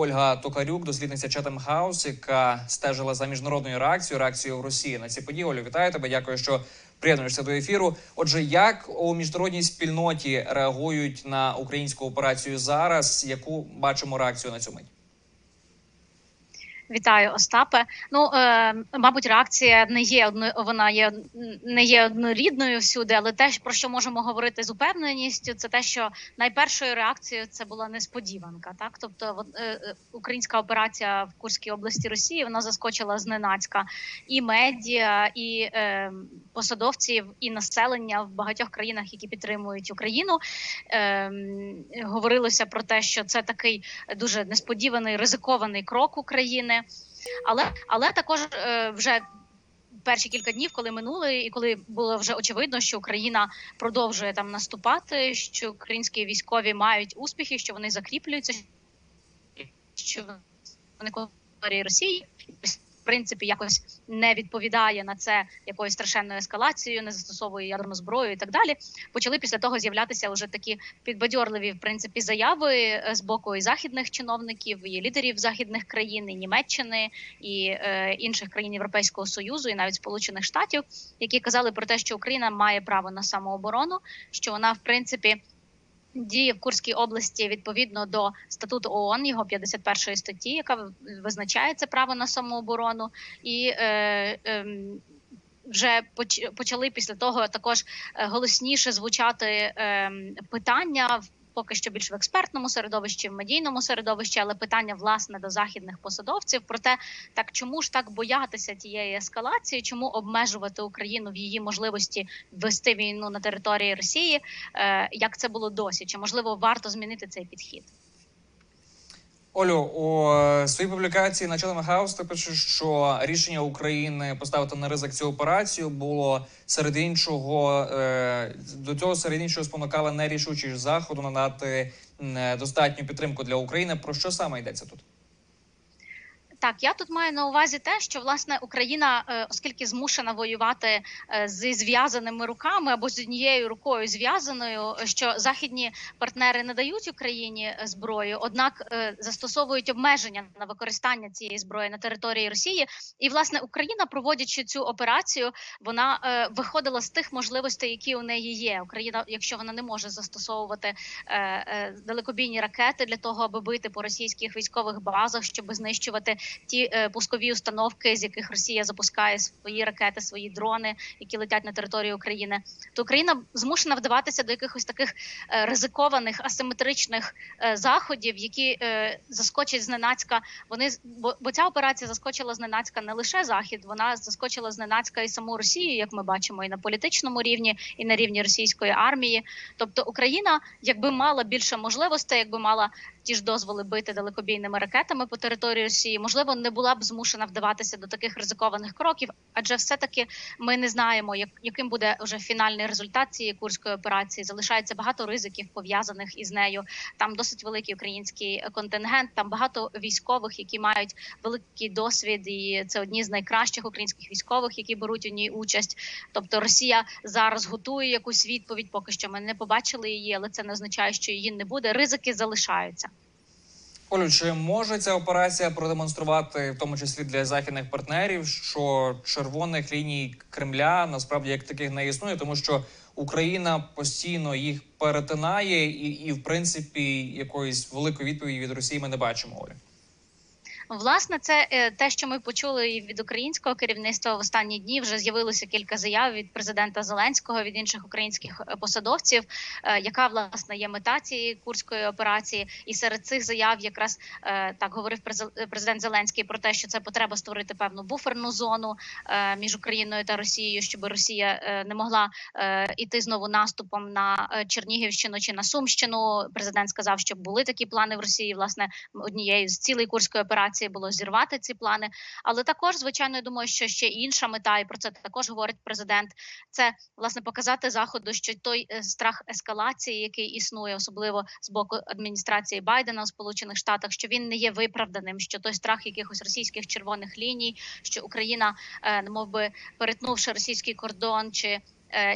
Ольга Токарюк, дослідниця Chatham House, яка стежила за міжнародною реакцією, реакцією в Росії на ці події. Олю, вітаю тебе. Дякую, що приєднуєшся до ефіру. Отже, як у міжнародній спільноті реагують на українську операцію зараз? Яку бачимо реакцію на цю мить? Вітаю, Остапе. Ну е, мабуть, реакція не є одно, вона є не є однорідною всюди, але те, про що можемо говорити з упевненістю, це те, що найпершою реакцією це була несподіванка. Так, тобто е, українська операція в Курській області Росії вона заскочила зненацька і медіа, і е, посадовців, і населення в багатьох країнах, які підтримують Україну. Е, Говорилося про те, що це такий дуже несподіваний ризикований крок України. Але але також е, вже перші кілька днів, коли минули, і коли було вже очевидно, що Україна продовжує там наступати, що українські військові мають успіхи, що вони закріплюються, що вони Росії принципі якось не відповідає на це якоюсь страшенною ескалацією, не застосовує ядерну зброю і так далі. Почали після того з'являтися вже такі підбадьорливі в принципі заяви е, з боку і західних чиновників, і лідерів західних країн, і Німеччини і е, інших країн Європейського союзу, і навіть Сполучених Штатів, які казали про те, що Україна має право на самооборону, що вона в принципі діє в Курській області відповідно до статуту ООН, його 51 статті, яка визначає це право на самооборону, і е, е, вже почали після того також е, голосніше звучати е, питання поки що більш в експертному середовищі, в медійному середовищі, але питання власне до західних посадовців про те, так чому ж так боятися тієї ескалації, чому обмежувати Україну в її можливості вести війну на території Росії, е, як це було досі? Чи можливо варто змінити цей підхід? Олю, у е, своїй публікації на Chatham House ти пишеш, що рішення України поставити на ризик цю операцію було серед іншого е, до цього серед іншого спонукала нерішучість заходу надати достатню підтримку для України. Про що саме йдеться тут? Так, я тут маю на увазі те, що власне Україна, е, оскільки змушена воювати е, зі зв'язаними руками або з однією рукою зв'язаною, що західні партнери не дають Україні зброю, однак е, застосовують обмеження на використання цієї зброї на території Росії, і власне Україна, проводячи цю операцію, вона виходила з тих можливостей, які у неї є. Україна, якщо вона не може застосовувати далекобійні ракети для того, аби бити по російських військових базах, щоб знищувати ті е, пускові установки, з яких Росія запускає свої ракети, свої дрони, які летять на територію України, то Україна змушена вдаватися до якихось таких е, ризикованих асиметричних е, заходів, які заскочать зненацька. Вони бо, бо ця операція заскочила зненацька не лише захід, вона заскочила зненацька і саму Росію, як ми бачимо, і на політичному рівні, і на рівні російської армії. Тобто Україна, якби мала більше можливостей, якби мала ті ж дозволи бити далекобійними ракетами по території Росії, можливо, не була б змушена вдаватися до таких ризикованих кроків, адже все-таки ми не знаємо, як яким буде вже фінальний результат цієї курської операції. Залишається багато ризиків пов'язаних із нею. Там досить великий український контингент. Там багато військових, які мають великий досвід, і це одні з найкращих українських військових, які беруть у ній участь. Тобто Росія зараз готує якусь відповідь. Поки що ми не побачили її, але це не означає, що її не буде. Ризики залишаються. Олю, чи може ця операція продемонструвати, в тому числі для західних партнерів, що червоних ліній Кремля насправді як таких не існує, тому що Україна постійно їх перетинає, і, і в принципі якоїсь великої відповіді від Росії ми не бачимо. Олю. Власне, це е, те, що ми почули і від українського керівництва в останні дні. Вже з'явилося кілька заяв від президента Зеленського від інших українських е, посадовців, е, яка власне є мета цієї курської операції. І серед цих заяв якраз так говорив президент Зеленський про те, що це потреба створити певну буферну зону між Україною та Росією, щоб Росія не могла іти знову наступом на Чернігівщину чи на Сумщину. Президент сказав, що були такі плани в Росії. Власне, однією з цілей курської операції операції було зірвати ці плани. Але також, звичайно, я думаю, що ще інша мета, і про це також говорить президент. Це власне показати заходу, що той е, страх ескалації, який існує, особливо з боку адміністрації Байдена у Сполучених Штатах, що він не є виправданим, що той страх якихось російських червоних ліній, що Україна, е, мов би перетнувши російський кордон чи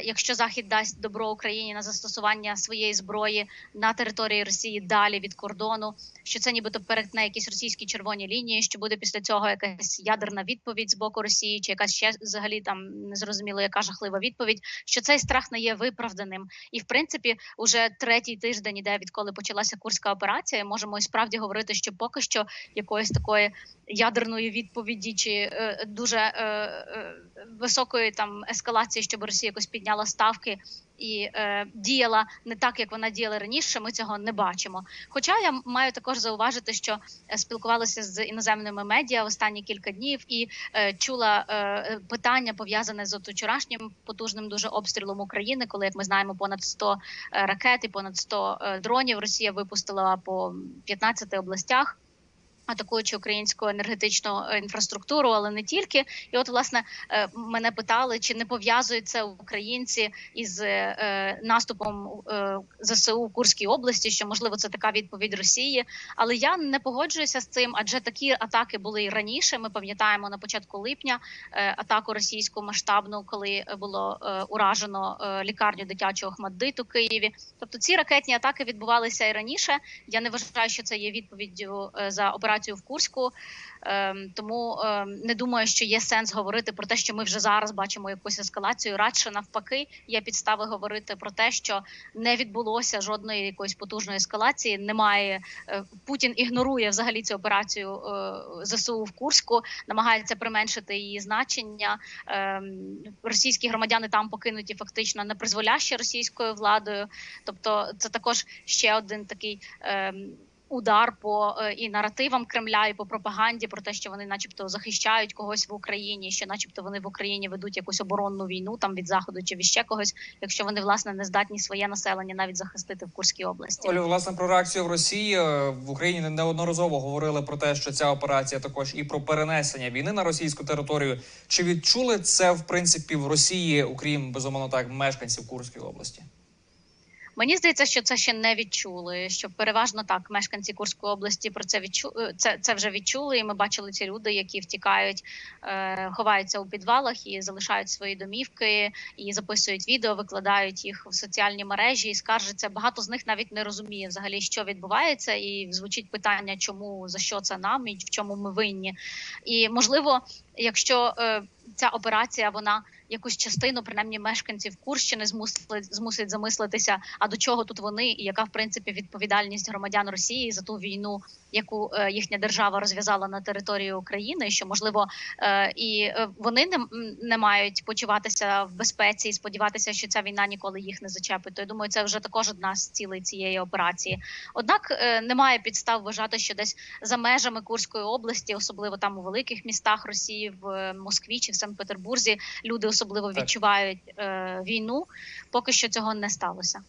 якщо Захід дасть добро Україні на застосування своєї зброї на території Росії далі від кордону, що це нібито перетне якісь російські червоні лінії, що буде після цього якась ядерна відповідь з боку Росії, чи якась ще взагалі там незрозуміло, яка жахлива відповідь, що цей страх не є виправданим, і в принципі, уже третій тиждень іде, відколи почалася курська операція. Можемо і справді говорити, що поки що якоїсь такої ядерної відповіді чи е, дуже е, е, високої там ескалації, щоб Росія якось підняла ставки і е, діяла не так, як вона діяла раніше. Ми цього не бачимо. Хоча я маю також зауважити, що е, спілкувалася з іноземними медіа останні кілька днів і е, чула е, питання пов'язане з от вчорашнім потужним дуже обстрілом України, коли як ми знаємо, понад 100 е, ракет і понад 100 е, дронів Росія випустила по 15 областях. Атакуючи українську енергетичну е, інфраструктуру, але не тільки. І от власне е, мене питали, чи не пов'язують це українці із е, наступом ЗСУ Курській області, що можливо це така відповідь Росії. Але я не погоджуюся з цим, адже такі атаки були і раніше. Ми пам'ятаємо на початку липня атаку російську масштабну, коли було уражено лікарню дитячого Хмаддит у Києві. Тобто ці ракетні атаки відбувалися і раніше. Я не вважаю, що це є відповіддю за операцію в Курську. Ем, Тому ем, не думаю, що є сенс говорити про те, що ми вже зараз бачимо якусь ескалацію. Радше навпаки, є підстави говорити про те, що не відбулося жодної якоїсь потужної ескалації. Немає е, Путін ігнорує взагалі цю операцію е, ЗСУ в Курську, намагається применшити її значення. Ем, Російські громадяни там покинуті фактично непризволяще російською владою. Тобто, це також ще один такий. Удар по е, і наративам Кремля, і по пропаганді про те, що вони, начебто, захищають когось в Україні, що, начебто, вони в Україні ведуть якусь оборонну війну там від заходу чи від ще когось, якщо вони власне не здатні своє населення навіть захистити в Курській області. Олю, власне, про реакцію в Росії Е, в Україні неодноразово говорили про те, що ця операція також і про перенесення війни на російську територію. Чи відчули це в принципі в Росії, окрім безумовно так, мешканців Курської області? Мені здається, що це ще не відчули. Що переважно так мешканці Курської області про це відчу... е, це, це вже відчули. І ми бачили ці люди, які втікають, е, ховаються у підвалах і залишають свої домівки, і записують відео, викладають їх в соціальні мережі і скаржаться. Багато з них навіть не розуміє взагалі, що відбувається, і звучить питання, чому за що це нам і в чому ми винні. І можливо, якщо е, ця операція вона якусь частину, принаймні мешканців Курщини, змусить, змусить замислитися, а до чого тут вони, і яка в принципі відповідальність громадян Росії за ту війну, яку е, їхня держава розв'язала на території України, що можливо е, і вони не, не мають почуватися в безпеці і сподіватися, що ця війна ніколи їх не зачепить. То я думаю, це вже також одна з цілей цієї операції. Однак немає підстав вважати, що десь за межами Курської області, особливо там у великих містах Росії, в е, Москві чи в Санкт-Петербурзі, люди особливо відчувають е, війну. Поки що цього не сталося.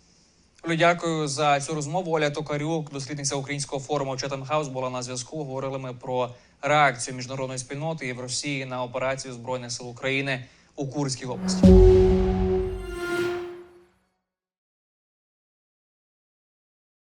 Дякую за цю розмову. Оля Токарюк, дослідниця українського форуму Chatham House, була на зв'язку. Говорили ми про реакцію міжнародної спільноти і в Росії на операцію збройних сил України у Курській області.